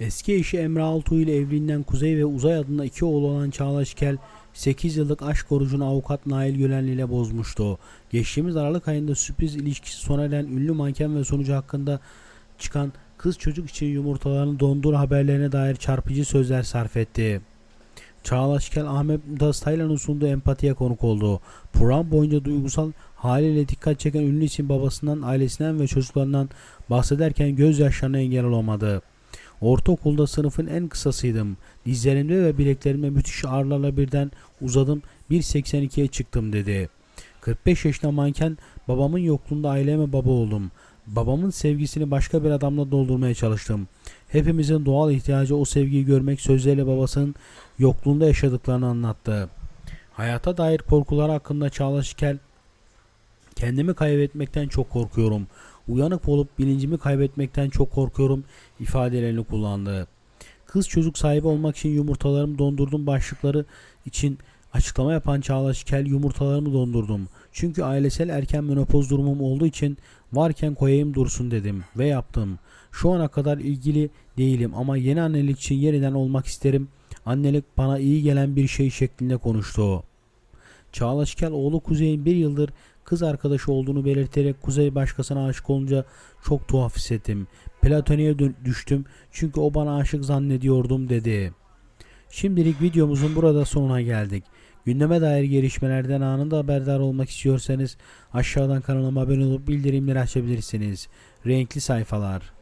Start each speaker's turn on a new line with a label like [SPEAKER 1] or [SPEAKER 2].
[SPEAKER 1] Eski eşi Emre Altuğ ile evliliğinden Kuzey ve Uzay adında iki oğlu olan Çağlaş Kel 8 yıllık aşk orucunu avukat Nail Gölenli ile bozmuştu. Geçtiğimiz Aralık ayında sürpriz ilişkisi sona eren ünlü manken ve sonucu hakkında çıkan kız çocuk için yumurtalarını dondur haberlerine dair çarpıcı sözler sarf etti. Çağlaş Kel Ahmet Mümtaz Taylan'ın sunduğu empatiye konuk oldu. Program boyunca duygusal haliyle dikkat çeken ünlü için babasından, ailesinden ve çocuklarından bahsederken gözyaşlarına engel olamadı. Ortaokulda sınıfın en kısasıydım. Dizlerimde ve bileklerimde müthiş ağrılarla birden uzadım 1.82'ye çıktım dedi. 45 yaşında manken babamın yokluğunda aileme baba oldum. Babamın sevgisini başka bir adamla doldurmaya çalıştım. Hepimizin doğal ihtiyacı o sevgiyi görmek sözleriyle babasının yokluğunda yaşadıklarını anlattı. Hayata dair korkular hakkında Çağlaş Kel kendimi kaybetmekten çok korkuyorum. Uyanık olup bilincimi kaybetmekten çok korkuyorum ifadelerini kullandı. Kız çocuk sahibi olmak için yumurtalarımı dondurdum başlıkları için açıklama yapan Çağlaş Kel yumurtalarımı dondurdum. Çünkü ailesel erken menopoz durumum olduğu için varken koyayım dursun dedim ve yaptım. Şu ana kadar ilgili değilim ama yeni annelik için yeniden olmak isterim. Annelik bana iyi gelen bir şey şeklinde konuştu. Çağlaş Kel oğlu Kuzey'in bir yıldır kız arkadaşı olduğunu belirterek Kuzey başkasına aşık olunca çok tuhaf hissettim. Platoniye düştüm çünkü o bana aşık zannediyordum dedi. Şimdilik videomuzun burada sonuna geldik. Gündeme dair gelişmelerden anında haberdar olmak istiyorsanız aşağıdan kanalıma abone olup bildirimleri açabilirsiniz. Renkli sayfalar.